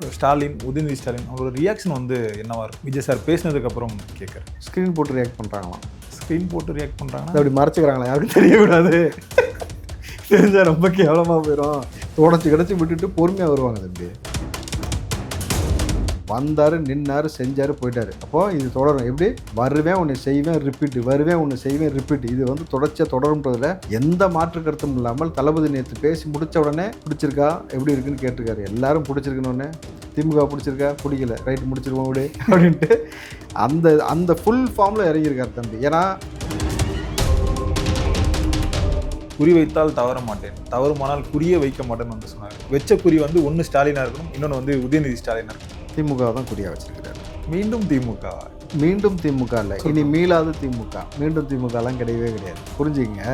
ஸ்டாலின் உதயநிதி ஸ்டாலின் அவரோட ரியாக்ஷன் வந்து என்னவா இருக்கும்? விஜய் சார் பேசினதுக்கு அப்புறம் கேட்குறேன். ஸ்க்ரீன் போட்டு ரியாக்ட் பண்ணுறாங்களாம் ஸ்க்ரீன் போட்டு ரியாக்ட் அது பண்ணுறாங்கன்னா அப்படி மறைச்சிக்கிறாங்களா? யாருக்கும் தெரியக்கூடாது. தெரிஞ்சா ரொம்ப கேவலமாக போயிடும் தொடச்சி கிடச்சி விட்டுட்டு பொறுமையாக வருவாங்க தம்பி வந்தார் நின்னார் செஞ்சார் போயிட்டார். அப்போது இது தொடரும். எப்படி? வருவேன் உன்னை செய்வேன் ரிப்பீட் வருவேன் உன்னை செய்வேன் ரிப்பீட் இது வந்து தொடர்ச்சியாக தொடரும்ன்றதுல எந்த மாற்று கருத்தும் இல்லாமல் தளபதி நேற்று பேசி முடித்த உடனே பிடிச்சிருக்கா? எப்படி இருக்குன்னு கேட்டிருக்காரு. எல்லாரும் பிடிச்சிருக்கணுன்னு திமுக பிடிச்சிருக்கா? பிடிக்கல. ரைட் முடிச்சிருவோம் விடு அப்படின்ட்டு. அந்த அந்த ஃபுல் ஃபார்மில் இறங்கியிருக்காரு தம்பி. ஏன்னா குறி வைத்தால் தவற மாட்டேன். தவறுமானால் குறிய வைக்க மாட்டேன்னு வந்து சொன்னார். வச்ச குறி வந்து ஒன்று ஸ்டாலினாக இருக்கணும் இன்னொன்று வந்து உதயநிதி ஸ்டாலினாக இருக்கணும். திமுக தான் குறியா வச்சிருக்கிறாரு. மீண்டும் திமுக. மீண்டும் திமுக இல்லை. இனி மீளாத திமுக. மீண்டும் திமுகலாம் கிடையவே கிடையாது. புரிஞ்சுக்கங்க.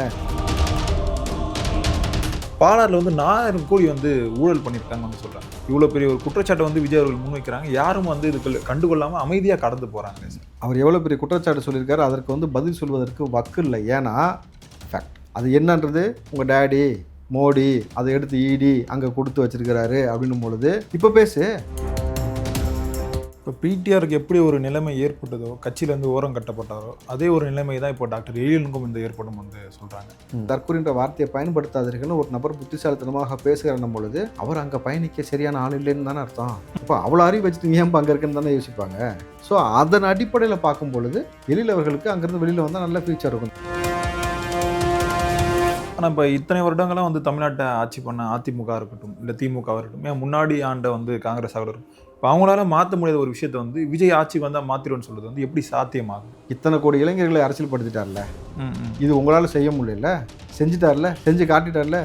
பாலாறில் வந்து நாலாயிரம் கோடி வந்து ஊழல் பண்ணியிருக்காங்கன்னு சொல்கிறாங்க இவ்வளோ பெரிய ஒரு குற்றச்சாட்டை வந்து விஜய் அவர்கள் முன்வைக்கிறாங்க. யாரும் வந்து இதுக்கு கண்டுகொள்ளாமல் அமைதியாக கடந்து போகிறாங்க அவர் எவ்வளோ பெரிய குற்றச்சாட்டு சொல்லியிருக்காரு. அதற்கு வந்து பதில் சொல்வதற்கு வக்கு இல்லை. ஏன்னா ஃபேக்ட் அது என்னன்றது? உங்கள் டேடி மோடி அதை எடுத்து ஈடி அங்கே கொடுத்து வச்சிருக்கிறாரு அப்படின்னும் பொழுது இப்போ பேசு. இப்போ பிடிஆருக்கு எப்படி ஒரு நிலைமை ஏற்பட்டதோ கட்சியிலேருந்து ஓரம் கட்டப்பட்டாரோ அதே ஒரு நிலைமை தான் இப்போ டாக்டர் எழிலனுக்கும் இந்த ஏற்படும் வந்து சொல்கிறாங்க தற்கொலைன்ற வார்த்தையை பயன்படுத்தாதீர்கள்னு ஒரு நபர் புத்திசாலித்தனமாக பேசுகிறன்னும் பொழுது அவர் அங்கே பயணிக்க சரியான ஆள் இல்லைன்னு தானே அர்த்தம். இப்போ அவ்வளோ அறிவு வச்சுட்டு நீ அங்கே இருக்குன்னு தானே யோசிப்பாங்க. ஸோ அதன் அடிப்படையில் பார்க்கும் பொழுது எழில் அவர்களுக்கு அங்கேருந்து வெளியில் வந்தால் நல்ல ஃபியூச்சர் இருக்கும். ஆனால் இப்போ இத்தனை வருடங்களாக வந்து தமிழ்நாட்டை ஆட்சி பண்ண அதிமுக இருக்கட்டும் இல்லை திமுக இருக்கட்டும் ஏன் முன்னாடி ஆண்ட வந்து காங்கிரஸ் இருக்கட்டும் இப்போ அவங்களால மாற்ற முடியாத ஒரு விஷயத்தை வந்து விஜய் ஆட்சிக்கு வந்தால் மாற்றிடும்னு சொல்றது வந்து எப்படி சாத்தியமாகும் இத்தனை கோடி இளைஞர்களை அரசியல்படுத்திட்டார்ல இது உங்களால் செய்ய முடியல. செஞ்சுட்டார்ல செஞ்சு காட்டிட்டார்ல.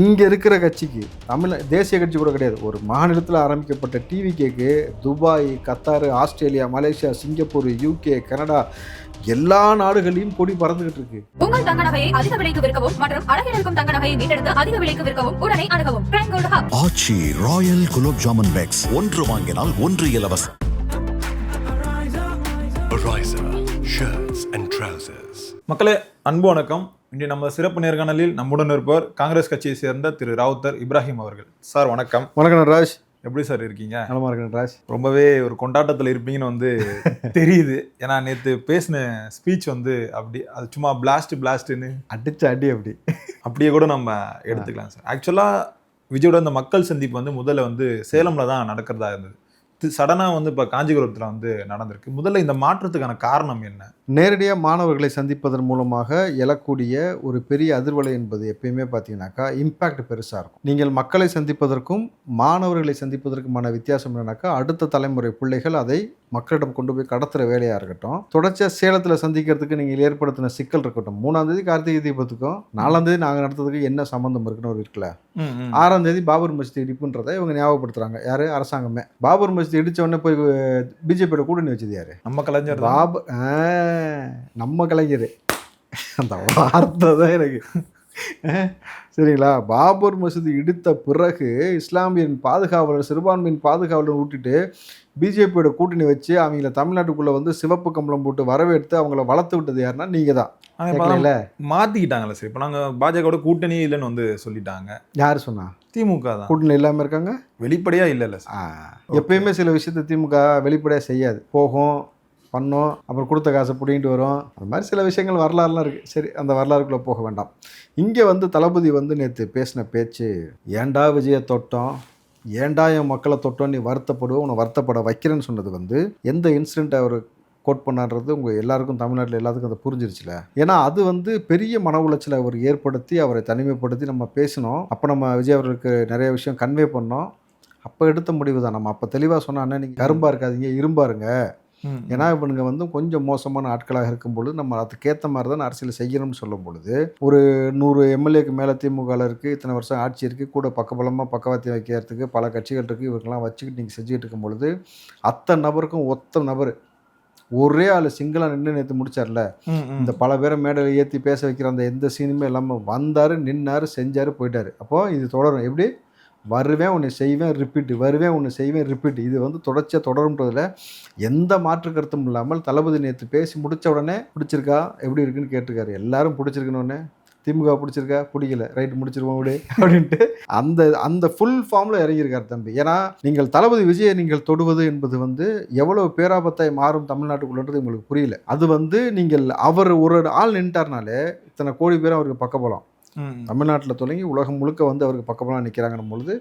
இங்கே இருக்கிற கட்சிக்கு தமிழ் தேசிய கட்சி கூட கிடையாது. ஒரு மாநிலத்தில் ஆரம்பிக்கப்பட்ட டிவிகேக்கு Dubai Qatar Australia Malaysia Singapore UK Canada எல்லா நாடுகளையும் கொடி பறந்துகிட்டு இருக்கு. உங்கள் தங்க நகையை அதிக விலைக்கு விற்கவும் மற்றும் அழகில் இருக்கும் தங்க நகையை மீட்டெடுத்து அதிக விலைக்கு விற்கவும் உடனே அணுகவும். Prime gold hub Aachi royal gulab jamun packs ஒன்று வாங்கினால் ஒன்று இலவசம் Ariza, shirts and trousers. மக்களே அன்பு வணக்கம். இன்று நம்ம சிறப்பு நேர்காணலில் நம்முடன் இருப்பவர் காங்கிரஸ் கட்சியை சேர்ந்த திரு ராவுத்தர் இப்ராஹிம் அவர்கள். சார் வணக்கம். வணக்கம் நடராஜ். எப்படி சார் இருக்கீங்க? நலமா இருக்கு நடராஜ் ரொம்பவே ஒரு கொண்டாட்டத்தில் இருப்பீங்கன்னு வந்து தெரியுது. ஏன்னா நேற்று பேசின ஸ்பீச் வந்து அப்படி அது சும்மா பிளாஸ்ட் பிளாஸ்ட்னு அடிச்ச அடி அப்படி. அப்படியே கூட நம்ம எடுத்துக்கலாம் சார். ஆக்சுவலாக விஜயோட அந்த மக்கள் சந்திப்பு வந்து முதல்ல வந்து சேலம்ல தான் நடக்கிறதா இருந்தது. சடனாக வந்து இப்போ காஞ்சிபுரத்தில் வந்து நடந்திருக்கு. முதல்ல இந்த மாற்றத்துக்கான காரணம் என்ன? நேரடியாக மாணவர்களை சந்திப்பதன் மூலமாக எழக்கூடிய ஒரு பெரிய அதிர்வலை என்பது எப்பயுமே பார்த்தீங்கன்னாக்கா இம்பேக்ட் பெருசாக இருக்கும். நீங்கள் மக்களை சந்திப்பதற்கும் மாணவர்களை சந்திப்பதற்குமான வித்தியாசம் என்னன்னாக்கா அடுத்த தலைமுறை பிள்ளைகள் அதை மக்களிடம் கொண்டு போய் கடத்துகிற வேலையாக இருக்கட்டும். தொடர்ச்சியாக சேலத்தில் சந்திக்கிறதுக்கு நீங்கள் ஏற்படுத்தின சிக்கல் இருக்கட்டும். மூணாம் தேதி கார்த்திகை தீபத்துக்கும் நாலாம் தேதி நாங்கள் நடத்துறதுக்கு என்ன சம்மந்தம் இருக்குன்னு ஒரு இருக்குல்ல ஆறாம் தேதி பாபர் மஸ்ஜித் இடிப்புன்றதை இவங்க ஞாபகப்படுத்துறாங்க. யாரு? அரசாங்கமே. பாபர் மஸ்ஜித் இடிச்ச உடனே போய் பிஜேபியோட கூட்டணி வச்சது யாரு? நம்ம கலைஞர் தான். நம்ம கலைஞர். அந்த வார்த்தை தான் எனக்கு. சரிங்களா? பாபர் மசூதி இடித்த பிறகு இஸ்லாமியன் பாதுகாவலர் சிறுபான்மையின் பாதுகாவலர் விட்டுட்டு பிஜேபியோட கூட்டணி வச்சு அவங்கள தமிழ்நாட்டுக்குள்ளே வந்து சிவப்பு கம்பளம் போட்டு வரவேற்று அவங்கள வளர்த்து விட்டது யாருன்னா நீங்கள் தான். மாத்திக்கிட்டாங்களே சார் இப்போ நாங்கள் பாஜகவோட கூட்டணியே இல்லைன்னு வந்து சொல்லிட்டாங்க. யார் சொன்னா? திமுக தான். கூட்டணி இல்லாமல் இருக்காங்க? வெளிப்படையா இல்லை இல்லை எப்பயுமே சில விஷயத்தை திமுக வெளிப்படையாக செய்யாது. போகும் பண்ணோம் அப்புறம் கொடுத்த காசை பிடிங்கிட்டு வரும். அது மாதிரி சில விஷயங்கள் வரலாறுலாம் இருக்குது சரி அந்த வரலாறுக்குள்ளே போக வேண்டாம். இங்கே வந்து தளபதி வந்து நேற்று பேசின பேச்சு ஏண்டா விஜய தொட்டோம்? ஏண்டா என் மக்களை தொட்டோம்? நீ வருத்தப்படுவோம் உன்னை வருத்தப்பட வைக்கிறேன்னு சொன்னது வந்து எந்த இன்சிடெண்ட் அவர் கோட் பண்ணான்றது உங்கள் எல்லாருக்கும் தமிழ்நாட்டில் எல்லாத்துக்கும் அதை புரிஞ்சிருச்சுல? ஏன்னா அது வந்து பெரிய மன உளைச்சலை அவர் ஏற்படுத்தி அவரை தனிமைப்படுத்தி நம்ம பேசினோம். அப்போ நம்ம விஜய் அவர்களுக்கு நிறைய விஷயம் கன்வே பண்ணோம். அப்போ எடுத்த முடிவு தான் நம்ம அப்போ தெளிவாக சொன்ன அண்ணன் நீங்கள் கரும்பாக இருக்காதீங்க இரும்பாருங்க. ஏன்னா இவனுங்க வந்து கொஞ்சம் மோசமான ஆட்களாக இருக்கும் பொழுது நம்ம அதுக்கேற்ற மாதிரி தான் அரசியல் செய்யணும்னு சொல்லும் பொழுது ஒரு நூறு எம்எல்ஏக்கு மேலே திமுகவில் இருக்குது இத்தனை வருஷம் ஆட்சி இருக்குது கூட பக்கபலமாக பக்கவாத்தியம் வைக்கிறதுக்கு பல கட்சிகள் இருக்குது இவங்கெல்லாம் வச்சுக்கிட்டு நீங்கள் செஞ்சுக்கிட்டு இருக்கும் பொழுது அத்தனை நபருக்கும் ஒத்த நபர் ஒரே ஆள் சிங்கிளாக நின்று நேற்று முடிச்சார்ல. இந்த பல பேரை மேடையில் ஏற்றி பேச வைக்கிற அந்த எந்த சீனுமே இல்லாமல் வந்தார் நின்னார் செஞ்சார் போயிட்டார். அப்போது இது தொடரும். எப்படி? வருவேன் உன்னை செய்வேன் ரிப்பீட்டு வருவேன் உன்னை செய்வேன் ரிப்பீட் இது வந்து தொடர்ச்சியாக தொடரும்ன்றதில் எந்த மாற்று கருத்தும் இல்லாமல் தளபதி நேற்று பேசி முடிச்ச உடனே பிடிச்சிருக்கா? எப்படி இருக்குன்னு கேட்டிருக்காரு. எல்லாரும் பிடிச்சிருக்கணுன்னு திமுக பிடிச்சிருக்கா? பிடிக்கல. ரைட் முடிச்சிருவோம் விடு அப்படின்ட்டு அந்த அந்த ஃபுல் ஃபார்மில் இறங்கியிருக்கார் தம்பி. ஏன்னா நீங்கள் தளபதி விஜயை நீங்கள் தொடுவது என்பது வந்து எவ்வளோ பேராபத்தாய் மாறும் தமிழ்நாட்டுக்குள்ளன்றது உங்களுக்கு புரியல. அது வந்து நீங்கள் அவர் ஒரு ஆள் நின்ட்டார்னாலே இத்தனை கோடி பேர் அவருக்கு பக்கபலம். தமிழ்நாட்டில் தொடங்கி உலகம் முழுக்க வந்து அவருக்கு பக்கபலம் நிற்கிறாங்கன்னும் பொழுது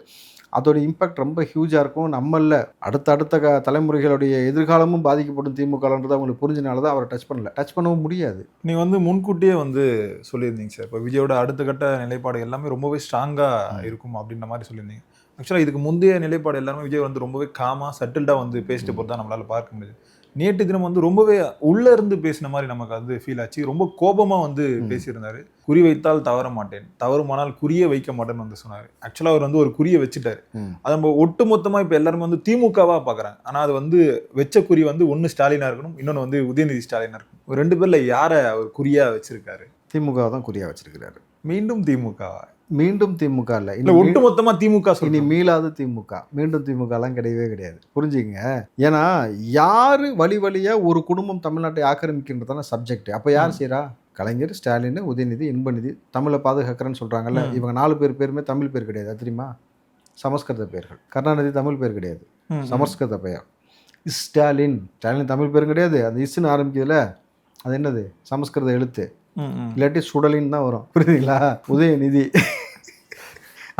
அதோட இம்பாக்ட் ரொம்ப ஹியூஜாக இருக்கும். நம்மள அடுத்த அடுத்த க தலைமுறைகளுடைய எதிர்காலமும் பாதிக்கப்படும் திமுகன்றது அவங்களுக்கு புரிஞ்சனால தான் அவரை டச் பண்ணல. டச் பண்ணவும் முடியாது. நீங்க வந்து முன்கூட்டியே வந்து சொல்லியிருந்தீங்க சார். இப்போ விஜயோட அடுத்த கட்ட நிலைப்பாடு எல்லாமே ரொம்பவே ஸ்ட்ராங்கா இருக்கும் அப்படின்ற மாதிரி சொல்லியிருந்தீங்க. ஆக்சுவலாக இதுக்கு முந்தைய நிலைப்பாடு எல்லாமே விஜய் வந்து ரொம்பவே காமா சட்டில்டாக வந்து பேசிட்டு போகிறதா நம்மளால பார்க்க முடியுது. நேற்று தினம் வந்து ரொம்பவே உள்ள இருந்து பேசின மாதிரி நமக்கு வந்து ஃபீல் ஆச்சு. ரொம்ப கோபமா வந்து பேசியிருந்தாரு. குறி வைத்தால் தவற மாட்டேன். தவறுமானால் குறிய வைக்க மாட்டேன்னு வந்து சொன்னாரு. ஆக்சுவலாக அவர் வந்து ஒரு குறிய வச்சுட்டாரு. அதை நம்ம ஒட்டு மொத்தமா இப்போ எல்லாருமே வந்து திமுகவா பார்க்குறாங்க ஆனா அது வந்து வச்ச குறி வந்து ஒன்னு ஸ்டாலினா இருக்கணும் இன்னொன்னு வந்து உதயநிதி ஸ்டாலினா இருக்கணும். ரெண்டு பேர்ல யாரை அவர் குறியா வச்சிருக்காரு? திமுக தான் குறியா வச்சிருக்கிறாரு. மீண்டும் திமுக மீண்டும் திமுக இல்லை. இல்ல ஒட்டு மொத்தமா திமுக இனி மீளாத திமுக. மீண்டும் திமுகலாம் கிடையவே கிடையாது. புரிஞ்சுங்க ஏன்னா யாரு வழி வழியா ஒரு குடும்பம் தமிழ்நாட்டை ஆக்கிரமிக்கின்றதான சப்ஜெக்ட் அப்ப யார் செய்றா? கலைஞர் ஸ்டாலின் உதயநிதி இன்பநிதி தமிழை பாதுகாக்கிறேன்னு சொல்றாங்கல்ல. ம். இவங்க நாலு பேர் பேருமே தமிழ் பேர் கிடையாது. தெரியுமா? சமஸ்கிருத பேர்கள் கருணாநிதி தமிழ் பேர் கிடையாது. சமஸ்கிருத பெயர். ஸ்டாலின். ஸ்டாலின் தமிழ் பேரும் கிடையாது. அந்த இஸ்ன்னு ஆரம்பிக்கிறதுல அது என்னது? சமஸ்கிருத எழுத்து. இல்லாட்டி சுடலின்னு தான் வரும். புரியுதுங்களா? உதயநிதி.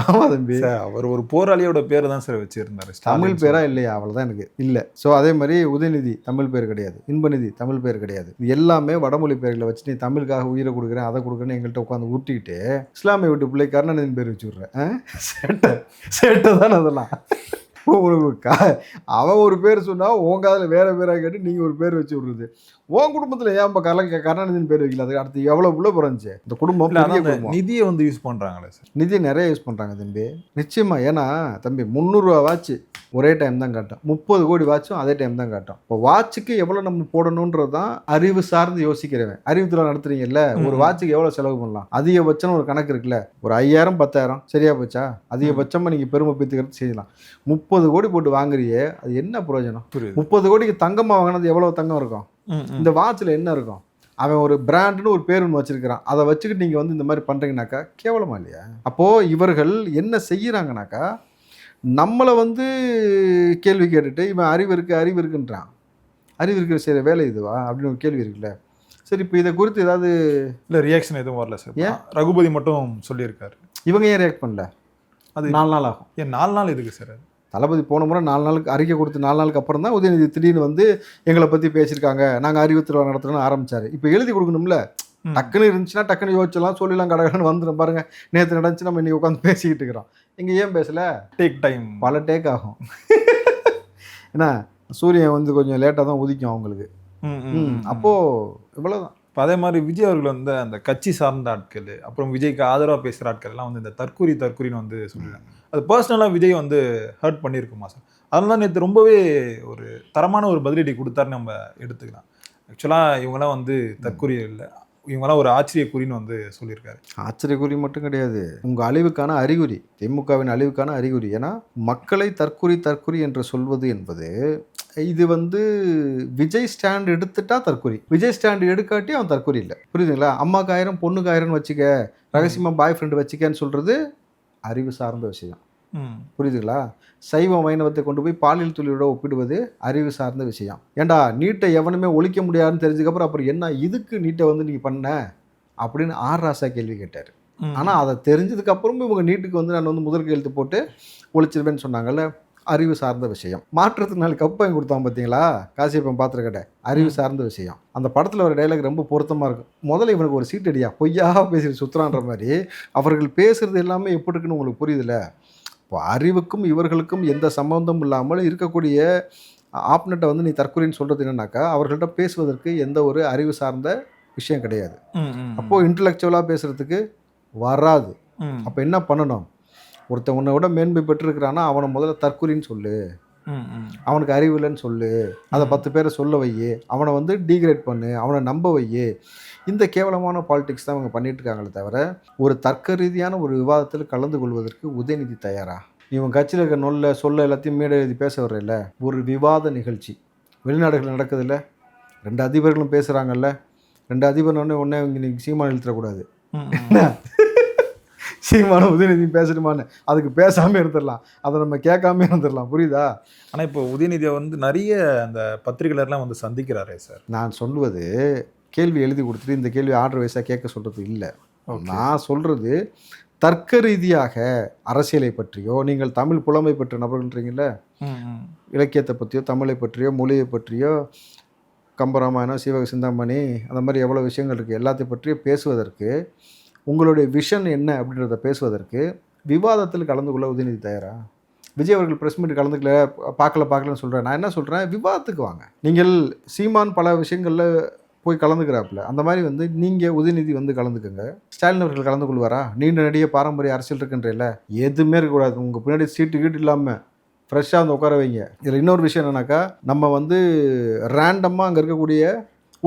ஆமா தம்பி. அவர் ஒரு போராளியோட பேரை தான் சார் வச்சிருந்தாரு தமிழ் பேரா இல்லையா? அவ்வளவுதான் எனக்கு. இல்லை. ஸோ அதே மாதிரி உதயநிதி தமிழ் பேர் கிடையாது. இன்பநிதி தமிழ் பேர் கிடையாது. எல்லாமே வடமொழி பேர்களை வச்சு நீ தமிழுக்காக உயிரை கொடுக்குறேன் அதை கொடுக்குறேன்னு எங்கள்கிட்ட உட்காந்து ஊட்டிக்கிட்டு இஸ்லாமிய வீட்டு பிள்ளை கருணாநிதியின் பேர் வச்சு விட்றேன்? சேட்டை. சேட்டை தானே அதெல்லாம். உங்களுக்கு கா- அவன் ஒரு பேர் சொன்னா உன் காதில் வேற பேரா கேட்டு நீங்க ஒரு பேர் வச்சு விடுறது. உன் குடும்பத்துல ஏன் இப்போ கல கருணாநிதியின் பேர் வைக்கல? அது அடுத்து எவ்வளவு உள்ள பிறந்துச்சு? இந்த குடும்பம் நிதியை வந்து யூஸ் பண்றாங்களே சார். நிதி நிறைய யூஸ் பண்ணுறாங்க தம்பி. நிச்சயமா ஏன்னா தம்பி முந்நூறுரூவா வாட்ச் ஒரே டைம் தான் காட்டும். முப்பது கோடி வாட்சும் அதே டைம் தான் காட்டும். இப்போ வாட்சுக்கு எவ்வளோ நம்ம போடணுன்றது தான் அறிவு சார்ந்து யோசிக்கிறவன். அறிவுத்துல நடத்துறீங்கல்ல ஒரு. வாட்சுக்கு எவ்வளோ செலவு பண்ணலாம்? அதிகபட்சம் ஒரு கணக்கு இருக்குல்ல ஒரு ஐயாயிரம் பத்தாயிரம். சரியா போச்சா? அதிகபட்சமாக நீங்கள் பெருமை பீத்துக்கிறது செய்யலாம். முப்பது கோடி போட்டு வாங்குறியே அது என்ன பிரயோஜனம் முப்பது கோடிக்கு தங்கமாக வாங்கினது எவ்வளோ தங்கம் இருக்கும்? இந்த வாட்சில் என்ன இருக்கும்? அவன் ஒரு பிராண்டுன்னு ஒரு பேர் ஒன்று வச்சிருக்கிறான். அதை வச்சுக்கிட்டு நீங்கள் வந்து இந்த மாதிரி பண்ணுறீங்கனாக்கா கேவலமா இல்லையா? அப்போது இவர்கள் என்ன செய்கிறாங்கனாக்கா நம்மளை வந்து கேள்வி கேட்டுட்டு இவன் அறிவு இருக்கு அறிவு இருக்குன்றான். அறிவு இருக்கிற செய்கிற வேலை இதுவா? அப்படின்னு ஒரு கேள்வி இருக்குல்ல. சரி இப்போ இதை குறித்து ஏதாவது இல்ல ரியாக்ஷன் எதுவும் வரல சார். ஏன்? ரகுபதி மட்டும் சொல்லியிருக்காரு. இவங்க ஏன் ரியாக்ட் பண்ணல? அது நாலு நாள் ஆகும். ஏன் நாலு நாள் இருக்கு சார் அது? தளபதி போன முறை நாலு நாளுக்கு அறிக்கை கொடுத்து நாலு நாளுக்கு அப்புறம் தான் உதயநிதி திடீர்னு வந்து எங்களை பற்றி பேசியிருக்காங்க. நாங்கள் அறிவு திருவிழா நடத்துகிறோன்னு ஆரம்பிச்சாரு. இப்போ எழுதி கொடுக்கணும்ல. டக்குன்னு இருந்துச்சுன்னா டக்குன்னு யோசிச்சலாம் சொல்லலாம் கடகடன்னு வந்துடும் பாருங்க. நேற்று நடந்துச்சு நம்ம இன்னைக்கு உட்காந்து பேசிக்கிட்டு இருக்கிறோம். இங்கே ஏன் பேசல? டேக் டைம் பல டேக் ஆகும். ஏன்னா சூரியன் வந்து கொஞ்சம் லேட்டாக தான் உதிக்கும் அவங்களுக்கு. ம், அப்போ இவ்வளோதான் இப்போ அதே மாதிரி விஜய் அவர்கள் வந்து அந்த கட்சி சார்ந்த ஆட்கள் அப்புறம் விஜய்க்கு ஆதரவாக பேசுகிற ஆட்கள் எல்லாம் வந்து இந்த தற்கூரி தற்கூரின்னு வந்து சொல்லிடுறாங்க அது பர்சனலாக விஜய் வந்து ஹர்ட் பண்ணியிருக்குமா சார் அதனால தான் நேற்று ரொம்பவே ஒரு தரமான ஒரு பதிலடி கொடுத்தாருன்னு நம்ம எடுத்துக்கலாம். ஆக்சுவலாக இவங்கெல்லாம் வந்து தற்கொலை இல்லை. இவங்கெல்லாம் ஒரு ஆச்சரிய குறின்னு வந்து சொல்லியிருக்காரு. ஆச்சரியக்குறி மட்டும் கிடையாது. உங்கள் அழிவுக்கான அறிகுறி திமுகவின் அழிவுக்கான அறிகுறி. ஏன்னா மக்களை தற்குறி தற்குறி என்று சொல்வது என்பது இது வந்து விஜய் ஸ்டாண்ட் எடுத்துட்டா தற்குறி. விஜய் ஸ்டாண்ட் எடுக்காட்டி அவன் தற்குறி இல்லை. புரியுதுங்களா? அம்மாக்கு ஆயிரம் பொண்ணுக்கு ஆயிரம்னு வச்சுக்க ரகசியமாக பாய் ஃப்ரெண்டு வச்சுக்கன்னு சொல்கிறது அறிவு சார்ந்த விஷயம். புரியுதுங்களா? சைவ வைணவத்தை கொண்டு போய் பாலியல் தொழிலோட ஒப்பிடுவது அறிவு சார்ந்த விஷயம். ஏன்டா நீட்டை எவனுமே ஒழிக்க முடியாதுன்னு தெரிஞ்சதுக்கப்புறம் அப்புறம் என்ன இதுக்கு நீட்டை வந்து நீங்கள் பண்ண? அப்படின்னு ஆர் ராசா கேள்வி கேட்டார். ஆனால் அதை தெரிஞ்சதுக்கு அப்புறமும் இவங்க நீட்டுக்கு வந்து நான் வந்து முதல் கையெழுத்து போட்டு ஒழிச்சிருவேன்னு சொன்னாங்கல்ல? அறிவு சார்ந்த விஷயம். கப் வாங்கி கொடுத்தான் பார்த்தீங்களா? காசியப்பன் பாத்திரக்கடை அறிவு சார்ந்த விஷயம். அந்த படத்தில் ஒரு டைலாக் ரொம்ப பொருத்தமாக இருக்கும். முதல்ல இவனுக்கு ஒரு சீட் அடியா? பொய்யா பேசிட்டு சுற்றுறான்ற மாதிரி அவர்கள் பேசுறது எல்லாமே எப்படி இருக்குன்னு உங்களுக்கு புரியுதுல்ல இப்போ அறிவுக்கும் இவர்களுக்கும் எந்த சம்பந்தமும் இல்லாமல் இருக்கக்கூடிய ஆப்னெட்டை வந்து நீ தற்கொலைன்னு சொல்கிறது என்னன்னாக்கா அவர்கள்ட்ட பேசுவதற்கு எந்த ஒரு அறிவு சார்ந்த விஷயம் கிடையாது. அப்போது இன்டலெக்சுவலாக பேசுகிறதுக்கு வராது. அப்போ என்ன பண்ணணும்? ஒருத்தன் உன்னை விட மேன்மை பெற்றிருக்கிறான்னா அவனை முதல்ல தற்கொலைன்னு சொல்லு. அவனுக்கு அறிவு இல்லைன்னு சொல்லு. அதை பத்து பேரை சொல்ல வையே. அவனை வந்து டீக்ரேட் பண்ணு. அவனை நம்ப வையே. இந்த கேவலமான பாலிடிக்ஸ் தான் அவங்க பண்ணிட்டு இருக்காங்களே தவிர ஒரு தர்க்க ரீதியான ஒரு விவாதத்தில் கலந்து கொள்வதற்கு உதயநிதி தயாரா? இவன் கட்சியில் இருக்க நொல்ல சொல்ல எல்லாத்தையும் மேடை எழுதி பேச வர்றதில்ல ஒரு விவாத நிகழ்ச்சி. வெளிநாடுகள் நடக்குதுல்ல. ரெண்டு அதிபர்களும் பேசுகிறாங்கல்ல ரெண்டு அதிபர் ஒன்று ஒன்றே இங்கே சீமான் இழுத்துறக்கூடாது. என்ன சீமான உதயநிதி பேசணுமான்னு அதுக்கு பேசாம இருந்துடலாம் அதை நம்ம கேட்காம இருந்துடலாம் புரியுதா? ஆனா இப்போ உதயநிதியை வந்து நிறைய அந்த பத்திரிகையாளர்லாம் வந்து சந்திக்கிறாரே சார். நான் சொல்லுவது கேள்வி எழுதி கொடுத்துட்டு இந்த கேள்வி ஆர்டர் வைஸாக கேட்க சொல்றது இல்லை. நான் சொல்றது தர்க்க ரீதியாக அரசியலை பற்றியோ நீங்கள் தமிழ் புலமை பெற்ற நபர்கள்ன்றீங்கல்ல? இலக்கியத்தை பற்றியோ தமிழை பற்றியோ மொழியை பற்றியோ கம்பராமாயணம் சீவக சிந்தாமணி அந்த மாதிரி எவ்வளோ விஷயங்கள் இருக்குது எல்லாத்தையும் பற்றியோ பேசுவதற்கு உங்களுடைய விஷன் என்ன அப்படின்றத பேசுவதற்கு விவாதத்தில் கலந்து கொள்ள உதயநிதி தயாரா? விஜய் அவர்கள் ப்ரெஸ் மீட் கலந்துக்கல பார்க்கல பார்க்கலன்னு சொல்கிறேன் நான் என்ன சொல்கிறேன் விவாதத்துக்கு வாங்க. நீங்கள் சீமான் பல விஷயங்களில் போய் கலந்துக்கிறாப்புல. அந்த மாதிரி வந்து நீங்கள் உதயநிதி வந்து கலந்துக்கங்க. ஸ்டாலின் அவர்கள் கலந்து கொள்வாரா? நீண்ட நெடிய பாரம்பரிய அரசியல் இருக்குன்றல எதுவுமே இருக்கக்கூடாது. உங்கள் பின்னாடி சீட்டு கீட்டு இல்லாமல் ஃப்ரெஷ்ஷாக வந்து உட்கார வைங்க. இதில் இன்னொரு விஷயம் என்னன்னாக்கா நம்ம வந்து ரேண்டமாக அங்கே இருக்கக்கூடிய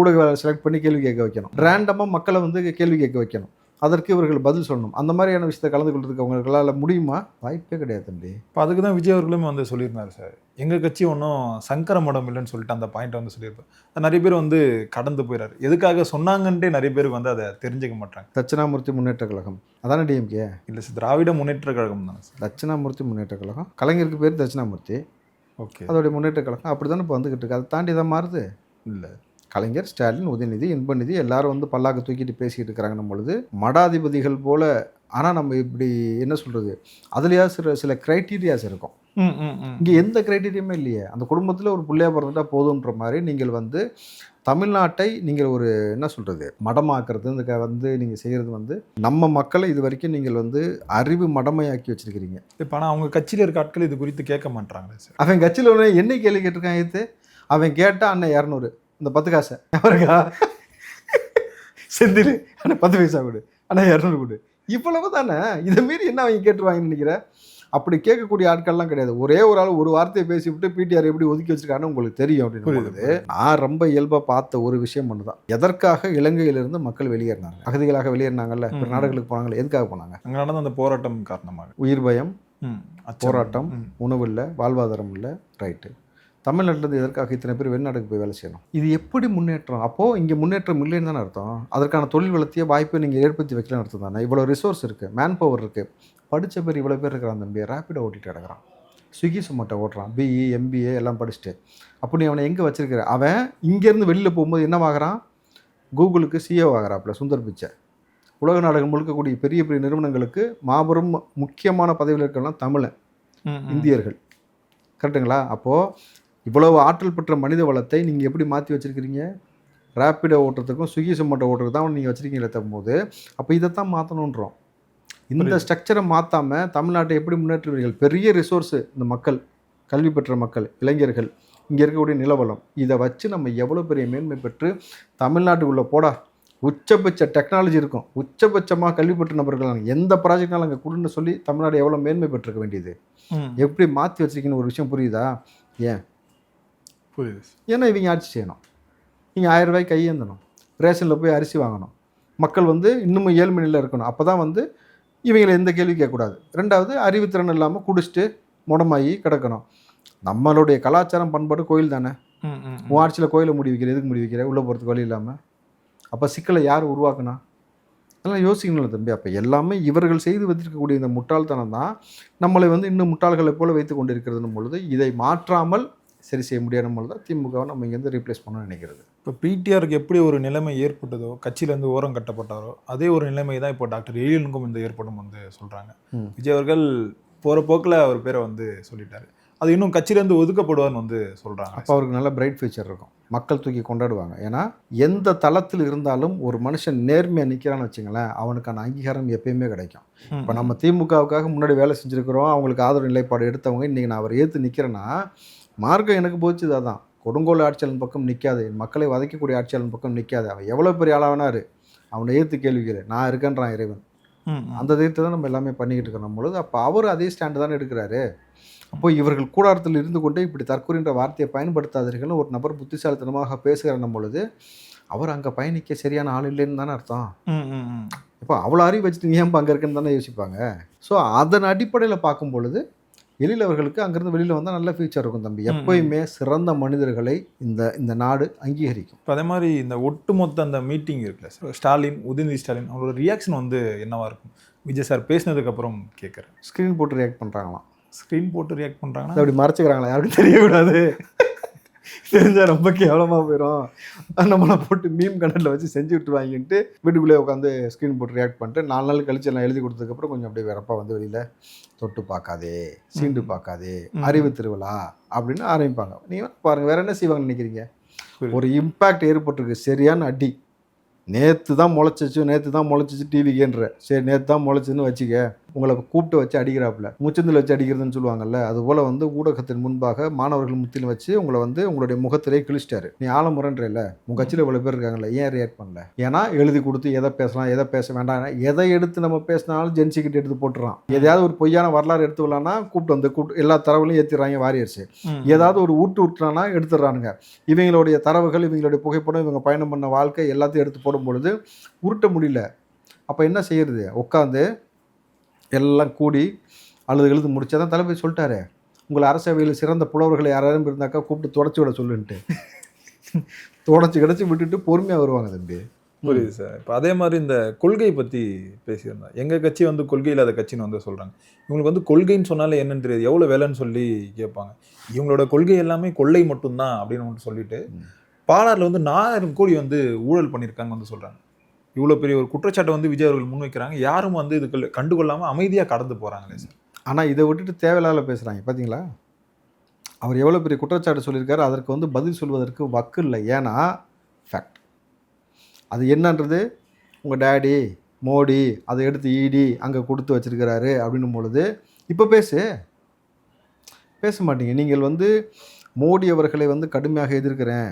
ஊடகங்களை செலக்ட் பண்ணி கேள்வி கேட்க வைக்கணும். ரேண்டமாக மக்களை வந்து கேள்வி கேட்க வைக்கணும். அதற்கு இவர்கள் பதில் சொல்லணும். அந்த மாதிரியான விஷயத்தை கலந்து கொள்றதுக்கு அவங்களால முடியுமா? வாய்ப்பே கிடையாது தம்பி. இப்போ அதுக்கு தான் விஜய் அவர்களுமே வந்து சொல்லியிருந்தாரு சார். எங்கள் கட்சி ஒன்றும் சங்கர மடம் இல்லைன்னு சொல்லிட்டு அந்த பாயிண்ட் வந்து சொல்லியிருப்பார். அது நிறைய பேர் வந்து கடந்து போயிறாரு. எதுக்காக சொன்னாங்கன்ட்டே நிறைய பேருக்கு வந்து அதை தெரிஞ்சுக்க மாட்டாங்க. தட்சிணாமூர்த்தி முன்னேற்ற கழகம். அதானே டிஎம்கே இல்லை சார் திராவிட முன்னேற்ற கழகம் தானே சார். தட்சிணாமூர்த்தி முன்னேற்ற கழகம். கலைஞருக்கு பேர் தட்சிணாமூர்த்தி. ஓகே. அதோடைய முன்னேற்ற கழகம். அப்படி தானே இப்போ வந்துக்கிட்டு இருக்கு. அதை தாண்டி தான் மாறுது? இல்லை. கலைஞர் ஸ்டாலின் உதயநிதி இன்பநிதி எல்லாரும் வந்து பல்லாக்கு தூக்கிட்டு பேசிக்கிட்டு இருக்கிறாங்கன்னும் பொழுது. மடாதிபதிகள் போல ஆனால் நம்ம இப்படி என்ன சொல்கிறது அதுலேயா சில சில க்ரைட்டீரியாஸ் இருக்கும். இங்கே எந்த க்ரைட்டீரியுமே இல்லையே. அந்த குடும்பத்தில் ஒரு பிள்ளையா பிறந்துட்டா போதுன்ற மாதிரி நீங்கள் வந்து தமிழ்நாட்டை நீங்கள் ஒரு என்ன சொல்கிறது மடமாக்குறது இந்த வந்து நீங்கள் செய்கிறது வந்து நம்ம மக்களை இது வரைக்கும் நீங்கள் வந்து அறிவு மடமையாக்கி வச்சிருக்கிறீங்க. இப்போ ஆனால் அவங்க கட்சியில் இருக்க ஆட்கள் இது குறித்து கேட்க மாட்டாங்களே சார். அவன் கட்சியில் என்ன கேள்வி கேட்டிருக்கான் ஏத்து அவன் கேட்டா அண்ணன் இரநூறு. இந்த பத்து காசை. அவருக்கா செந்தில் அண்ணன் பத்து பைசா கொடு. அண்ணன் இரநூறு கொடு. இவ்வளவு தானே? இதை மீறி என்ன அவங்க கேட்டுருவாங்கன்னு நினைக்கிற? அப்படி கேட்கக்கூடிய ஆட்கள்லாம் கிடையாது. ஒரே ஒரு ஆள் ஒரு வார்த்தையை பேசிவிட்டு பிடிஆர் எப்படி ஒதுக்கி வச்சிருக்கான்னு உங்களுக்கு தெரியும் அப்படின்னு நான் ரொம்ப இயல்பாக பார்த்த ஒரு விஷயம் ஒன்று தான் எதற்காக இலங்கையிலிருந்து மக்கள் வெளியேறினாங்க? அகதிகளாக வெளியேறினாங்கல்ல. நாடுகளுக்கு போனாங்களே? எதுக்காக போனாங்க? அங்கே நடந்த அந்த போராட்டம் காரணமாக. உயிர் பயம். போராட்டம். உணவு இல்லை வாழ்வாதாரம் இல்லை ரைட்டு தமிழ்நாட்டிலேருந்து எதற்காக இத்தனை பேர் வெளிநாட்டுக்கு போய் வேலை செய்யணும்? இது எப்படி முன்னேற்றம்? அப்போது இங்கே முன்னேற்றம் இல்லைன்னு தானே அர்த்தம். அதற்கான தொழில் வளர்த்திய வாய்ப்பை நீங்கள் ஏற்படுத்தி வைக்கலன்னு அர்த்தம் தானே. இவ்வளோ ரிசோர்ஸ் இருக்குது மேன் பவர் இருக்குது படித்த பேர் இவ்வளோ பேர் இருக்கிறான் தம்பி. ரேப்பிடோ ஓட்டிட்டு கிடக்குறான். ஸ்விக்கி சுமட்டை ஓட்டுறான். பிஇ எம்பிஏ எல்லாம் படிச்சுட்டு. அப்போ நீ அவனை எங்கே வச்சிருக்கிற? அவன் இங்கேருந்து வெளியில் போகும்போது என்னவாகிறான் கூகுளுக்கு சிஓ ஆகிறாப்புல சுந்தர் பிச்சை. உலக நாடுகள் முழுக்கக்கூடிய பெரிய பெரிய நிறுவனங்களுக்கு மாபெரும் முக்கியமான பதவியில் இருக்கலாம் தமிழன். இந்தியர்கள். கரெக்டுங்களா அப்போது இவ்வளவு ஆற்றல் பெற்ற மனித வளத்தை நீங்கள் எப்படி மாற்றி வச்சிருக்கிறீங்க? ரேப்பிடோ ஓட்டுறதுக்கும் ஸ்விக்கி சொமேட்டோ ஓட்டுறதுக்கு தான் நீங்கள் வச்சுருக்கீங்களே தரும்போது அப்போ இதைத்தான் மாற்றணுன்றோம் இந்த. ஸ்ட்ரக்சரை மாற்றாமல் தமிழ்நாட்டை எப்படி முன்னேற்றுவீர்கள் பெரிய ரிசோர்ஸு இந்த மக்கள் கல்வி பெற்ற மக்கள் இளைஞர்கள் இங்கே இருக்கக்கூடிய நிலவளம் இதை வச்சு நம்ம எவ்வளோ பெரிய மேன்மை பெற்று தமிழ்நாட்டுக்குள்ளே போடா. உச்சபட்ச டெக்னாலஜி இருக்கும். உச்சபட்சமாக கல்வி பெற்ற நபர்கள் எந்த ப்ராஜெக்ட்னாலும் அங்கே கொடுன்னு சொல்லி தமிழ்நாடு எவ்வளோ மேன்மை பெற்றிருக்க வேண்டியது. எப்படி மாற்றி வச்சிருக்கீங்கன்னு ஒரு விஷயம் புரியுதா? ஏன்? புரியுது. ஏன்னா இவங்க ஆட்சி செய்யணும். நீங்கள் ஆயிரம் ரூபாய்க்கு கையேந்தணும் ரேஷனில் போய் அரிசி வாங்கணும். மக்கள் வந்து இன்னமும் ஏழ்மை நிலையில் இருக்கணும். அப்போ தான் வந்து இவங்களை எந்த கேள்வி கேட்கக்கூடாது. ரெண்டாவது அறிவுத்திறன் இல்லாமல் குடிச்சிட்டு முடமாகி கிடக்கணும். நம்மளுடைய கலாச்சாரம் பண்பாடு கோயில் தானே. உன் ஆட்சியில் கோயிலை முடி வைக்கிற எதுக்கு முடி வைக்கிற? உள்ளே போகிறதுக்கு வழி இல்லாமல் அப்போ சிக்கலை யார் உருவாக்குனா? அதெல்லாம் யோசிக்கணும்ல தம்பி. அப்போ எல்லாமே இவர்கள் செய்து வைத்திருக்கக்கூடிய இந்த முட்டாள்தனம் தான் நம்மளை வந்து இன்னும் முட்டாள்களைப் போல வைத்து கொண்டு இருக்கிறதுனும் பொழுது இதை மாற்றாமல் சரி செய்ய முடியாத பொழுது தான் திமுகவை நம்ம இங்கேருந்து ரீப்ளேஸ் பண்ண நினைக்கிறது. இப்போ பிடிஆருக்கு எப்படி ஒரு நிலைமை ஏற்பட்டதோ கட்சியிலேருந்து ஓரம் கட்டப்பட்டாரோ அதே ஒரு நிலைமை தான் இப்போ டாக்டர் எழிலனுக்கும் இந்த ஏற்படும் வந்து சொல்கிறாங்க. விஜய் அவர்கள் போகிற போக்கில் அவர் பேரை வந்து சொல்லிட்டாரு. அது இன்னும் கட்சியிலேருந்து ஒதுக்கப்படுவார்னு வந்து சொல்கிறாங்க அப்போ அவருக்கு நல்ல பிரைட் ஃபியூச்சர் இருக்கும். மக்கள் தூக்கி கொண்டாடுவாங்க. ஏன்னா எந்த தளத்தில் இருந்தாலும் ஒரு மனுஷன் நேர்மையாக நிற்கிறான்னு வச்சுங்களேன் அவனுக்கான அங்கீகாரம் எப்பயுமே கிடைக்கும். இப்போ நம்ம திமுகவுக்காக முன்னாடி வேலை செஞ்சுருக்கிறோம் அவங்களுக்கு ஆதரவு நிலைப்பாடு எடுத்தவங்க இன்றைக்கி நான் அவர் ஏற்று நிற்கிறேன்னா மார்க்கம் எனக்கு போச்சு அதான். கொடுங்கோல் ஆட்சியாளன் பக்கம் நிற்காது மக்களை வதைக்கக்கூடிய ஆட்சியாளன் பக்கம் நிற்காது அவன் எவ்வளோ பெரிய ஆளாவனாரு அவனை ஏற்று கேள்விக்கிறே நான் இருக்கேன்றான் இறைவன். அந்த தைரியத்தை தான் நம்ம எல்லாமே பண்ணிக்கிட்டு இருக்கிறோம். பொழுது அப்போ அவர் அதே ஸ்டாண்டு தானே எடுக்கிறாரு. அப்போ இவர்கள் கூடாரத்தில் இருந்து கொண்டே இப்படி தற்கொலைன்ற வார்த்தையை பயன்படுத்தாதீர்கள்னு ஒரு நபர் புத்திசாலித்தனமாக பேசுகிறார் பொழுது அவர் அங்கே பயணிக்க சரியான ஆள் இல்லைன்னு தானே அர்த்தம். இப்போ அவ்வளோ அறிவு வச்சுட்டு ஏன் அங்கே இருக்குன்னு தானே யோசிப்பாங்க. ஸோ அதன் அடிப்படையில் பார்க்கும் பொழுது எழில் அவர்களுக்கு அங்கேருந்து வெளியில் வந்தால் நல்ல ஃபியூச்சர் இருக்கும் தம்பி. எப்பயுமே சிறந்த மனிதர்களை இந்த இந்த நாடு அங்கீகரிக்கும். இப்போ அதே மாதிரி இந்த ஒட்டுமொத்த அந்த மீட்டிங் இருக்குல்ல சார் ஸ்டாலின் உதயநிதி ஸ்டாலின் அவங்களோட ரியாக்ஷன் வந்து என்னவா இருக்கும்? விஜய் சார் பேசினதுக்கு அப்புறம் கேட்குறேன் ஸ்க்ரீன் போட்டு ரியாக்ட் பண்ணுறாங்களாம் ஸ்க்ரீன் போட்டு ரியாக்ட் அதை பண்ணுறாங்கன்னா அப்படி மறைச்சிக்கிறாங்களா? யாருக்கும் தெரியக்கூடாது. தெரிஞ்சால் ரொம்ப கேவலமாக போயிடும் நம்மளை போட்டு மீம் கணக்கில் வச்சு செஞ்சு விட்டுருவாங்கன்ட்டு வீட்டுக்குள்ளே உட்காந்து ஸ்க்ரீன் போட்டு ரியாக்ட் பண்ணிட்டு நாலு நாள் கழிச்சு எல்லாம் எழுதி கொடுத்ததுக்கப்புறம் கொஞ்சம் அப்படியே வரப்பா வந்து வெளியில் தொட்டு பார்க்காதே சீண்டு பார்க்காதே. அறிவு திருவிழா அப்படின்னு ஆரம்பிப்பாங்க. நீங்கள் பாருங்கள் வேற என்ன செய்வாங்கன்னு நினைக்கிறீங்க. ஒரு இம்பேக்ட் ஏற்பட்டிருக்கு. சரியான அடி. நேற்று தான் முளைச்சிச்சு நேற்று தான் முளைச்சிச்சு டிவிக்கேன்ற சரி நேற்று தான் முளைச்சுன்னு வச்சுக்க. உங்களை கூப்பிட்டு வச்சு அடிக்கிறாப்புல. முச்சந்தில் வச்சு அடிக்கிறதுன்னு சொல்லுவாங்கல்ல அதுபோல் வந்து ஊடகத்தின் முன்பாக மாணவர்கள் முத்தியில் வச்சு உங்களை வந்து உங்களுடைய முகத்திலே கிழிச்சிட்டாரு. நீ ஆலமுறன்றல உங்கள் கட்சியில் இவ்வளோ பேர் இருக்காங்கல்ல ஏன் ரியாக்ட் பண்ணல? ஏன்னா எழுதி கொடுத்து எதை பேசலாம் எதை பேச வேண்டாம் எதை எடுத்து நம்ம பேசினாலும் ஜென்சிக்கிட்ட எடுத்து போட்டுறான். எதையாவது ஒரு பொய்யான வரலாறு எடுத்து விடலான்னா கூப்பிட்டு வந்து கூப்பிட்டு எல்லா தரவுலையும் ஏற்றிடுறாங்க வாரியர்ஸ் ஏதாவது ஒரு ஊட்டு விட்டுறானா எடுத்துடுறானுங்க. இவங்களுடைய தரவுகள் இவங்களுடைய புகைப்படம் இவங்க பயணம் பண்ண வாழ்க்கை எல்லாத்தையும் எடுத்து போடும் பொழுது உருட்ட முடியல. அப்போ என்ன செய்யறது? உட்காந்து எல்லாம் கூடி அழுது எழுது முடிச்சா தான் தளபதி சொல்லிட்டாரு உங்களை அரசவையில் சிறந்த புலவர்களை யாராரும் இருந்தாக்கா கூப்பிட்டு தொடச்சி விட சொல்லுன்ட்டு. தொடச்சி கிடச்சி விட்டுட்டு பொறுமையாக வருவாங்க தம்பி. புரியுது சார். இப்போ அதே மாதிரி இந்த கொள்கை பற்றி பேசியிருந்தேன் எங்கள் கட்சி வந்து கொள்கை இல்லாத கட்சின்னு வந்து சொல்கிறாங்க இவங்களுக்கு வந்து கொள்கைன்னு சொன்னாலே என்னன்னு தெரியாது. எவ்வளோ வேலைன்னு சொல்லி கேட்பாங்க. இவங்களோட கொள்கை எல்லாமே கொள்ளை மட்டும்தான் அப்படின்னு சொல்லிட்டு ம். பாலாறில் வந்து நாலாயிரம் கோடி வந்து ஊழல் பண்ணியிருக்காங்க வந்து சொல்கிறாங்க இவ்வளோ பெரிய ஒரு குற்றச்சாட்டை வந்து விஜய் அவர்கள் முன்வைக்கிறாங்க யாரும் வந்து இதுக்கு கண்டுகொள்ளாமல் அமைதியாக கடந்து போகிறாங்களே சார். ஆனால் இதை விட்டுட்டு தேவையில்லாத பேசுகிறாங்க பார்த்தீங்களா அவர் எவ்வளோ பெரிய குற்றச்சாட்டு சொல்லியிருக்காரு. அதற்கு வந்து பதில் சொல்வதற்கு வக்கு இல்லை. ஏன்னா ஃபேக்ட் அது என்னன்றது? உங்கள் டேடி மோடி அதை எடுத்து ஈடி அங்கே கொடுத்து வச்சிருக்கிறாரு அப்படின்னும் பொழுது இப்போ பேசு. பேச மாட்டீங்க. நீங்கள் வந்து மோடி அவர்களை வந்து கடுமையாக எதிர்க்கிறேன்.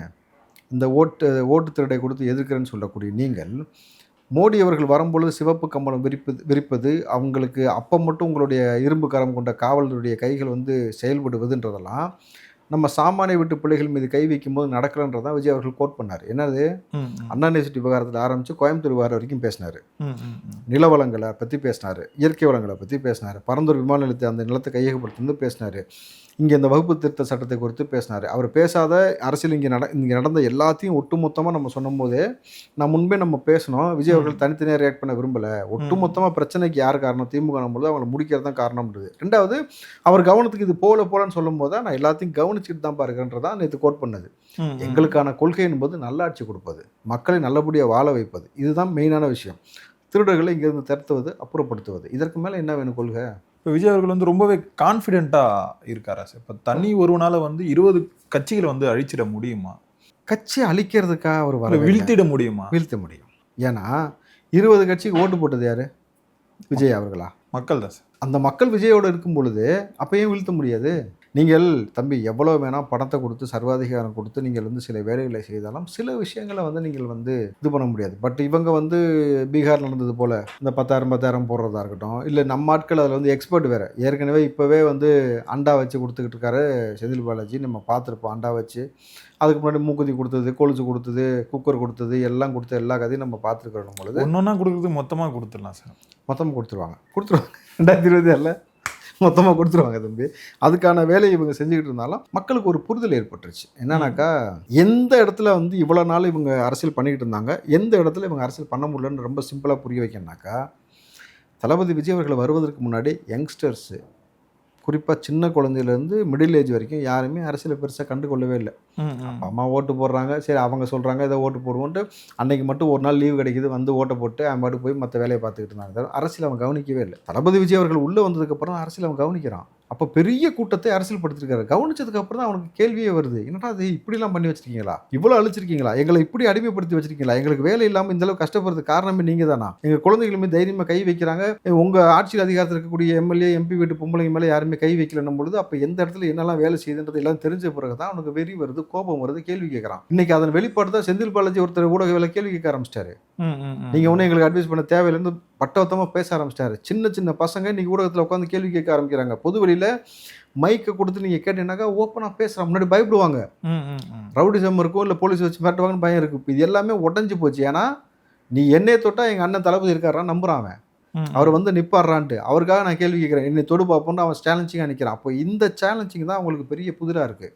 இந்த ஓட்டு ஓட்டு திருடை கொடுத்து எதிர்க்கிறேன்னு சொல்லக்கூடிய நீங்கள் மோடி அவர்கள் வரும்பொழுது சிவப்பு கம்பளம் விரிப்பது விரிப்பது அவங்களுக்கு அப்போ மட்டும் உங்களுடைய இரும்பு கரம் கொண்ட காவலருடைய கைகள் வந்து செயல்படுவதுன்றதெல்லாம் நம்ம சாமானிய வீட்டு பிள்ளைகள் மீது கை வைக்கும்போது நடக்கலன்றதான் விஜய் அவர்கள் கோட் பண்ணார். என்னது? அண்ணா யூனிவர்சிட்டி விவகாரத்தில் ஆரம்பித்து கோயம்புத்தூர் விவகாரம் வரைக்கும் பேசினார். ம், ம், ம். நில வளங்களை பற்றி பேசினார். இயற்கை வளங்களை பற்றி பேசினார். பரந்தூர் விமான நிலையத்தை அந்த நிலத்தை கையகப்படுத்தி பேசினார். இங்கே இந்த வகுப்பு திருத்த சட்டத்தை குறித்து பேசினார். அவர் பேசாத அரசியல் இங்கே நட இங்கே நடந்த எல்லாத்தையும் ஒட்டுமொத்தமாக நம்ம சொன்னும்போதே நான் முன்பே நம்ம பேசணும். விஜய் அவர்கள் தனித்தனியாக ரியாக்ட் பண்ண விரும்பலை. ஒட்டுமொத்தமாக பிரச்சனைக்கு யார் காரணம்? திமுக போது அவங்களை முடிக்கிறது தான் காரணம்ன்றது ரெண்டாவது அவர் கவனத்துக்கு இது போல போலன்னு சொல்லும் போது நான் எல்லாத்தையும் கவனிச்சுட்டு தான் பாருங்கன்றதான் நேற்று கோட் பண்ணது. எங்களுக்கான கொள்கை என்பது நல்லாட்சி கொடுப்பது. மக்களை நல்லபடியாக வாழ வைப்பது. இதுதான் மெயினான விஷயம். திருடர்களை இங்கிருந்து திரட்டுவது அப்புறப்படுத்துவது. இதற்கு மேலே என்ன வேணும் கொள்கை? இப்போ விஜய் அவர்கள் வந்து ரொம்பவே கான்ஃபிடென்ட்டாக இருக்காரா சார்? இப்போ தனி ஒருவனால வந்து இருபது கட்சிகளை வந்து அழிச்சிட முடியுமா? கட்சி அழிக்கிறதுக்காக அவர் வர வீழ்த்திட முடியுமா? வீழ்த்த முடியும். ஏன்னா இருபது கட்சிக்கு ஓட்டு போட்டது யாரு? விஜய் அவர்களா? மக்கள் தான் சார். அந்த மக்கள் விஜயோடு இருக்கும் பொழுது அப்பயும் வீழ்த்த முடியாது. நீங்கள் தம்பி எவ்வளோ வேணால் பணத்தை கொடுத்து சர்வாதிகாரம் கொடுத்து நீங்கள் வந்து சில வேலைகளை செய்தாலும் சில விஷயங்களை வந்து நீங்கள் வந்து இது பண்ண முடியாது. பட் இவங்க வந்து பீகார் நடந்தது போல் இந்த பத்தாயிரம் பத்தாயிரம் போடுறதா இருக்கட்டும் இல்லை நம்ம ஆட்கள் அதில் வந்து எக்ஸ்பர்ட் வேறு. ஏற்கனவே இப்போவே வந்து அண்டா வச்சு கொடுத்துக்கிட்டு இருக்காரு செந்தில் பாலாஜி. நம்ம பார்த்துருப்போம் அண்டா வச்சு. அதுக்கு முன்னாடி மூக்குத்தி கொடுத்தது கொலுசு கொடுத்தது குக்கர் கொடுத்தது எல்லாம் கொடுத்த எல்லா கதையும் நம்ம பார்த்துருக்கிறோம் பொழுது. ஒன்னொன்னா கொடுக்குறது மொத்தமா கொடுத்துடலாம் சார். மொத்தமாக கொடுத்துருவாங்க. கொடுத்துருவாங்க. ரெண்டாயிரத்தி இருபது அல்ல மொத்தமாக கொடுத்துருவாங்க தம்பி. அதுக்கான வேலையை இவங்க செஞ்சுக்கிட்டு இருந்தாலும் மக்களுக்கு ஒரு புரிதல் ஏற்பட்டுருச்சு. என்னன்னாக்கா எந்த இடத்துல வந்து இவ்வளோ நாள் இவங்க அரசியல் பண்ணிக்கிட்டு இருந்தாங்க எந்த இடத்துல இவங்க அரசியல் பண்ண முடியலன்னு ரொம்ப சிம்பிளாக புரிய வைக்கணும்னாக்கா தளபதி விஜய் அவர்கள் வருவதற்கு முன்னாடி யங்ஸ்டர்ஸு குறிப்பாக சின்ன குழந்தையிலேருந்து மிடில் ஏஜ் வரைக்கும் யாருமே அரசியலை பெருசாக கண்டுகொள்ளவே இல்லை. அப்பா அம்மா ஓட்டு போடுறாங்க. சரி அவங்க சொல்கிறாங்க இதை ஓட்டு போடுவோன்ட்டு அன்னைக்கு மட்டும் ஒரு நாள் லீவு கிடைக்குது வந்து ஓட்டை போட்டு அவன் பாட்டு போய் மற்ற வேலையை பார்த்துக்கிட்டு இருந்தாங்க அரசியல் அவன் கவனிக்கவே இல்லை. தளபதி விஜய் அவர்கள் உள்ளே வந்ததுக்கப்புறம் அரசியல் அவன் கவனிக்கிறான். அப்போ பெரிய கூட்டத்தை அரசியல் படுத்திருக்காரு. கவனிச்சதுக்கு அப்புறம் தான் அவனுக்கு கேள்வியே வருது. என்னடா அது இப்படிலாம் பண்ணி வச்சிருக்கீங்களா? இவ்வளோ அழிச்சிருக்கீங்களா? எங்களை இப்படி அடிமைப்படுத்தி வச்சிருக்கீங்களா? எங்களுக்கு வேலை இல்லாமல் இந்த அளவுக்கு கஷ்டப்படுறதுக்கு காரணமே நீங்கள் தானா எங்கள் குழந்தைகளுமே தைரியமாக கை வைக்கிறாங்க. உங்கள் ஆட்சியில் அதிகாரத்தில் இருக்கக்கூடிய எம்எல்ஏ எம்பி வீட்டு பொம்பளைங்க மேலே யாருமே கை வைக்கலன்னும் பொழுது அப்போ எந்த இடத்துல என்னெல்லாம் வேலை செய்யுதுன்றது எல்லாம் தெரிஞ்ச பிறகு தான் அவனுக்கு வெறி வருது கோபம் வருது கேள்வி கேட்குறான். இன்னைக்கு அதன் வெளிப்பாடு தான் செந்தில் பாலாஜி ஒருத்தர் ஊடக வேலை கேள்வி கேட்க ஆரம்பிச்சிட்டாரு. நீங்கள் ஒன்றும் எங்களுக்கு அட்வைஸ் பண்ண தேவையில்லைன்னு பட்டவத்தமாக பேச ஆரம்பிச்சிட்டாரு. சின்ன சின்ன பசங்க இன்னைக்கு ஊடகத்தில் உட்காந்து கேள்வி கேட்க ஆரம்பிக்கிறாங்க. பொது வெளியில் மைக்கை கொடுத்து நீங்கள் கேட்டீங்கன்னாக்கா ஓப்பனாக பேசுகிறான் முன்னாடி பயப்படுவாங்க. ரவுடிசம் இருக்கும் இல்லை போலீஸ் வச்சு மிரட்டுவாங்கன்னு பயம் இருக்குது இது எல்லாமே உடஞ்சி போச்சு. ஏன்னா நீ என்னைய தொட்டா எங்கள் அண்ணன் தளபதி இருக்காரான்னு நம்புறான் அவன். அவர் வந்து நிப்பாடுறான்ட்டு. அவருக்காக நான் கேள்வி கேட்குறேன். என்னை தொடு பார்ப்போம்னு அவன் சேலஞ்சிங்காக நிற்கிறான் அப்போ இந்த சேலஞ்சிங் தான் அவங்களுக்கு பெரிய புதிராக இருக்குது.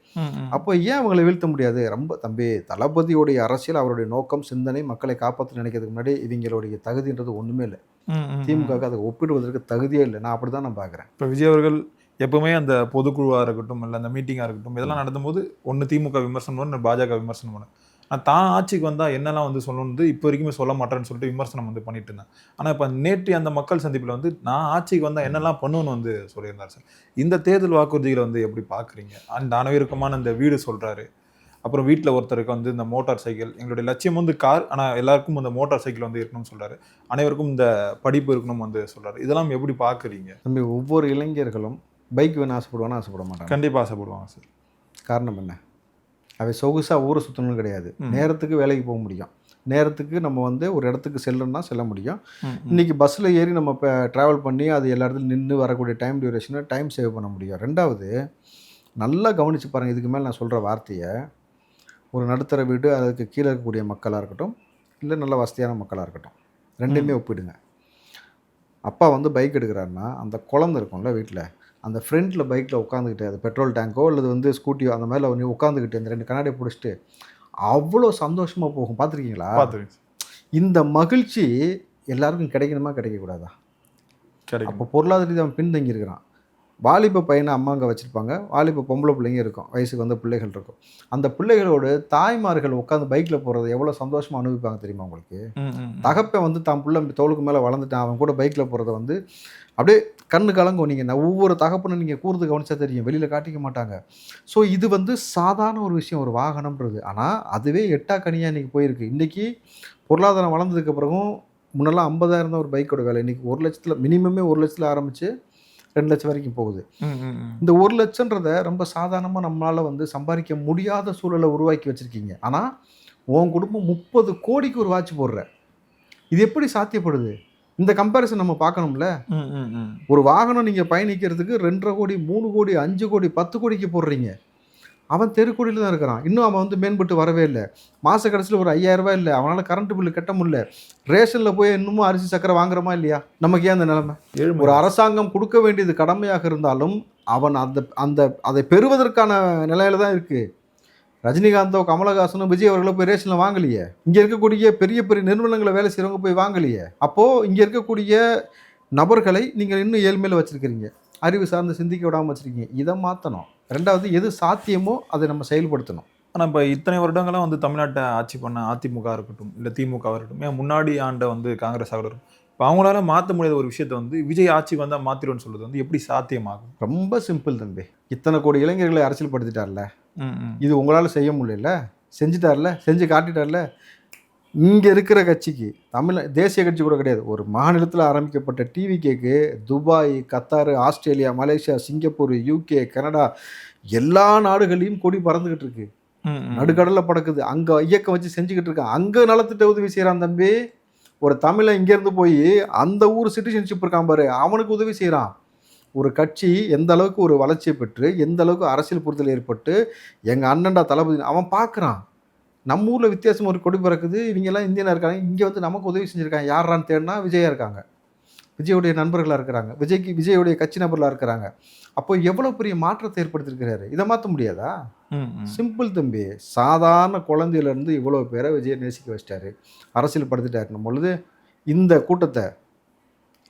அப்போ ஏன் அவங்களை வீழ்த்த முடியாது? ரொம்ப தம்பி தளபதியோடைய அரசியல் அவருடைய நோக்கம் சிந்தனை மக்களை காப்பாற்ற நினைக்கிறதுக்கு முன்னாடி இவங்களுடைய தகுதின்றது ஒன்றுமே இல்லை. திமுக அதை ஒப்பிடுவதற்கு தகுதியே இல்லை. நான் அப்படி தான் நான் பார்க்குறேன். இப்போ விஜய் அவர்கள் எப்பவுமே அந்த பொதுக்குழுவாக இருக்கட்டும் இல்லை அந்த மீட்டிங்காக இருக்கட்டும் இதெல்லாம் நடந்தும்போது ஒன்று திமுக விமர்சனம் பண்ணு பாஜக விமர்சனம் பண்ணு நான் தான் ஆட்சிக்கு வந்தால் என்னெல்லாம் வந்து சொல்லணும்னு இப்போ வரைக்குமே சொல்ல மாட்டேன்னு சொல்லிட்டு விமர்சனம் வந்து பண்ணிட்டு இருந்தேன். ஆனால் இப்போ நேற்று அந்த மக்கள் சந்திப்பில் வந்து நான் ஆட்சிக்கு வந்தால் என்னெல்லாம் பண்ணுவேன்னு வந்து சொல்லியிருந்தார் சார். இந்த தேர்தல் வாக்குறுதிகளை வந்து எப்படி பார்க்குறீங்க? அந்த அனைவருக்குமான இந்த வீடு சொல்கிறாரு அப்புறம் வீட்டில் ஒருத்தருக்கு வந்து இந்த மோட்டார் சைக்கிள் எங்களுடைய லட்சியம் வந்து கார் ஆனால் எல்லாருக்கும் இந்த மோட்டார் சைக்கிள் வந்து இருக்கணும்னு சொல்கிறாரு அனைவருக்கும் இந்த படிப்பு இருக்கணும் வந்து சொல்கிறாரு இதெல்லாம் எப்படி பார்க்குறீங்க தம்பி ஒவ்வொரு இளைஞர்களும் பைக் வேணும் ஆசைப்படுவானா ஆசைப்பட மாட்டாங்க. கண்டிப்பாக ஆசைப்படுவாங்க சார். காரணம் என்ன? அவை சொகுசாக ஊரை சுற்றணும்னு கிடையாது. நேரத்துக்கு வேலைக்கு போக முடியும். நேரத்துக்கு நம்ம வந்து ஒரு இடத்துக்கு செல்லணும்னா செல்ல முடியும். இன்றைக்கி பஸ்ஸில் ஏறி நம்ம இப்போ ட்ராவல் பண்ணி அது எல்லா இடத்துலையும் நின்று வரக்கூடிய டைம் டியூரேஷனை டைம் சேவ் பண்ண முடியும். ரெண்டாவது நல்லா கவனித்து பாருங்கள் இதுக்கு மேலே நான் சொல்கிற வார்த்தையை. ஒரு நடுத்தர வீடு அதுக்கு கீழே இருக்கக்கூடிய மக்களாக இருக்கட்டும் இல்லை நல்ல வசதியான மக்களாக இருக்கட்டும். ரெண்டுமே ஒப்பிடுங்க. அப்பா வந்து பைக் எடுக்கிறாருன்னா அந்த குழந்தை இருக்கும்ல வீட்டில் அந்த ஃப்ரண்ட்டில் பைக்கில் உட்காந்துக்கிட்டு அது பெட்ரோல் டேங்கோ அல்லது வந்து ஸ்கூட்டியோ அந்த மேலே வந்து உட்காந்துக்கிட்டு அந்த ரெண்டு கண்ணாடியை பிடிச்சிட்டு அவ்வளோ சந்தோஷமாக போகும். பார்த்துருக்கீங்களா. இந்த மகிழ்ச்சி எல்லாருக்கும் கிடைக்கணுமா கிடைக்கக்கூடாதா? அப்போ பொருளாதார ரீதியாக அவன் பின்தங்கி இருக்கிறான் வாலிப பையனை அம்மா அங்கே வச்சுருப்பாங்க. வாலிப பொம்பளை பிள்ளைங்க இருக்கும். வயசுக்கு வந்த பிள்ளைகள் இருக்கும். அந்த பிள்ளைகளோடு தாய்மார்கள் உட்காந்து பைக்கில் போகிறது எவ்வளோ சந்தோஷமாக அனுபவிப்பாங்க தெரியுமா உங்களுக்கு. தகப்பன் வந்து தான் புள்ள தோளுக்கு மேலே வளர்ந்துட்டான். அவன் கூட பைக்கில் போகிறத வந்து அப்படியே கண்ணு கலங்கும் நீங்கள் நான் ஒவ்வொரு தகப்பனும் நீங்கள் கூர்ந்து கவனிச்சா தெரியும். வெளியில் காட்டிக்க மாட்டாங்க. ஸோ இது வந்து சாதாரண ஒரு விஷயம். ஒரு வாகனம்ன்றது. ஆனால் அதுவே எட்டா கனியாக இன்றைக்கி போயிருக்கு. இன்றைக்கி பொருளாதாரம் வளர்ந்ததுக்கு பிறகும் முன்னெல்லாம் ஐம்பதாயிரம் தான் ஒரு பைக்கோட விலை. இன்றைக்கி ஒரு லட்சத்தில் மினிமமே ஒரு லட்சத்தில் ஆரம்பித்து ரெண்டு லட்சம் வரைக்கும் போகுது. இந்த ஒரு லட்சன்றதை ரொம்ப சாதாரணமாக நம்மளால் வந்து சம்பாதிக்க முடியாத சூழலை உருவாக்கி வச்சுருக்கீங்க. ஆனால் உன் குடும்பம் முப்பது கோடிக்கு ஒரு வாட்ச் போடுற. இது எப்படி சாத்தியப்படுது? இந்த கம்பேரிசன் நம்ம பார்க்கணும்ல. ஒரு வாகனம் நீங்கள் பயணிக்கிறதுக்கு ரெண்டரை கோடி மூணு கோடி அஞ்சு கோடி பத்து கோடிக்கு போடுறீங்க. அவன் தெருக்கோடியில் தான் இருக்கிறான். இன்னும் அவன் வந்து மேம்பட்டு வரவே இல்லை. மாத கடைசியில் ஒரு ஐயாயிரம் ரூபாய் இல்லை. அவனால் கரண்ட் பில்லு கட்ட முடியல. ரேஷனில் போய் இன்னமும் அரிசி சக்கரை வாங்குறோமா இல்லையா? நமக்கு ஏன் அந்த நிலைமை. ஒரு அரசாங்கம் கொடுக்க வேண்டியது கடமையாக இருந்தாலும் அவன் அந்த அந்த அதை பெறுவதற்கான நிலையில தான் இருக்கு. ரஜினிகாந்தோ கமலஹாசனோ விஜய் அவர்களோ போய் ரேஷனில் வாங்கலையே. இங்கே இருக்கக்கூடிய பெரிய பெரிய நிறுவனங்களை வேலை செய்கிறவங்க போய் வாங்கலையே. அப்போது இங்கே இருக்கக்கூடிய நபர்களை நீங்கள் இன்னும் ஏழ்மையில் வச்சுருக்கிறீங்க. அறிவு சார்ந்து சிந்திக்க விடாமல் வச்சுருக்கீங்க. இதை மாற்றணும் ரெண்டாவது எது சாத்தியமோ அதை நம்ம செயல்படுத்தணும். ஆனா இப்போ இத்தனை வருடங்களாக வந்து தமிழ்நாட்டை ஆட்சி பண்ண அதிமுக இருக்கட்டும் இல்லை திமுக இருக்கட்டும் ஏன் முன்னாடி ஆண்ட வந்து காங்கிரஸ் இருக்கட்டும் இப்போ அவங்களால மாற்ற முடியாத ஒரு விஷயத்த வந்து விஜய் ஆட்சிக்கு வந்தால் மாற்றிடும்னு சொல்றது வந்து எப்படி சாத்தியமாகும்? ரொம்ப சிம்பிள் தம்பி. இத்தனை கோடி இளைஞர்களை அரசியல்படுத்திட்டார்ல ம், ம். இது உங்களால் செய்ய முடியல. செஞ்சுட்டார்ல. செஞ்சு காட்டிட்டார்ல. இங்கே இருக்கிற கட்சிக்கு தமிழ் தேசிய கட்சி கூட கிடையாது. ஒரு மாநிலத்தில் ஆரம்பிக்கப்பட்ட டிவிகேக்கு Dubai Qatar Australia Malaysia Singapore UK Canada எல்லா நாடுகளையும் கொடி பறந்துக்கிட்டு இருக்கு. நடுக்கடலில் பறக்குது. அங்கே இயக்கம் வச்சு செஞ்சுக்கிட்டு இருக்கான் அங்கே நலத்திட்ட உதவி செய்கிறான் தம்பி. ஒரு தமிழை இங்கேருந்து போய் அந்த ஊர் சிட்டிசன்ஷிப் இருக்கான் பாரு. அவனுக்கு உதவி செய்கிறான் ஒரு கட்சி எந்த அளவுக்கு ஒரு வளர்ச்சியை பெற்று எந்த அளவுக்கு அரசியல் புரிதல் ஏற்பட்டு எங்கள் அண்ணன்டா தளபதி அவன் பார்க்குறான் நம்ம ஊரில் வித்தியாசம் ஒரு கொடி பிறக்குது இவங்கெல்லாம் இந்தியனாக இருக்காங்க. இங்கே வந்து நமக்கு உதவி செஞ்சுருக்காங்க. யாரான்னு தேடினா விஜயா இருக்காங்க. விஜயோடைய நண்பர்களாக இருக்கிறாங்க. விஜய்க்கு விஜயோடைய கட்சி நபர்களாக இருக்கிறாங்க. அப்போ எவ்வளோ பெரிய மாற்றத்தை ஏற்படுத்தியிருக்கிறாரு? இதை மாற்ற முடியாதா. சிம்பிள் தம்பி சாதாரண குழந்தையிலேருந்து இவ்வளோ பேரை விஜய் நேசிக்க வச்சிட்டாரு. அரசியல் படுத்திட்டாருன்னும் பொழுது இந்த கூட்டத்தை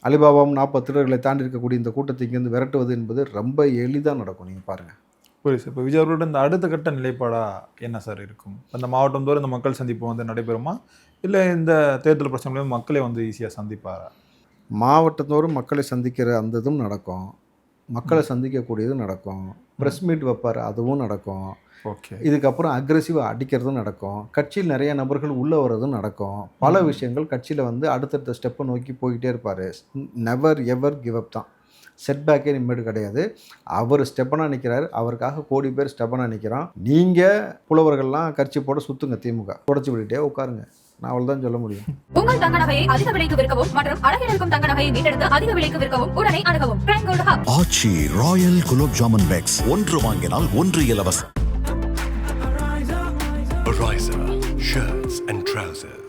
அலிபாபாவும் நாற்பது திருடர்களை தாண்டி இருக்கக்கூடிய இந்த கூட்டத்தை இங்கேருந்து விரட்டுவது என்பது ரொம்ப எளிதாக நடக்கும். நீங்கள் பாருங்கள் புரியுது சார் இப்போ விஜய் அவர்களோட இந்த அடுத்த கட்ட நிலைப்பாடா என்ன சார் இருக்கும்? அந்த மாவட்டம் தோறும் இந்த மக்கள் சந்திப்பு வந்து நடைபெறுமா? இல்லை இந்த தேர்தல் பிரச்சனை மக்களே வந்து ஈஸியாக சந்திப்பாரா? மாவட்டத்தோறும் மக்களை சந்திக்கிற அந்த இதுவும் நடக்கும். மக்களை சந்திக்கக்கூடியது நடக்கும். ப்ரெஸ் மீட் வைப்பார் அதுவும் நடக்கும். ஓகே. இதுக்கப்புறம் அக்ரெசிவாக அடிக்கிறதும் நடக்கும். கட்சியில் நிறைய நபர்கள் உள்ளே வர்றதும் நடக்கும். பல. விஷயங்கள் கட்சியில் வந்து அடுத்தடுத்த ஸ்டெப்பை நோக்கி போய்கிட்டே இருப்பார். நெவர் எவர் கிவ் அப் தான். செட்பேக்கே நிம்மேடு கிடையாது. அவர் ஸ்டெப்பனாக நிற்கிறார் அவருக்காக கோடி பேர் ஸ்டெப்பனாக நிற்கிறான் நீங்கள் புலவர்கள்லாம் கட்சி போட சுற்றுங்க திமுக. உடச்சி விட்டுட்டே உட்காருங்க. நான் அவள் தான் சொல்ல முடியும். உங்கள் தங்க நகையை அதிக விலைக்கு விற்கவும் மற்றும் அழகில் இருக்கும் தங்க நகையை மீட்டெடுத்து அதிக விலைக்கு விற்கவும் உடனே அணுகவும். ஆச்சி ராயல் குலோப் ஜாமன் பேக்ஸ் ஒன்று வாங்கினால் ஒன்று இலவசம். Shirts and trousers.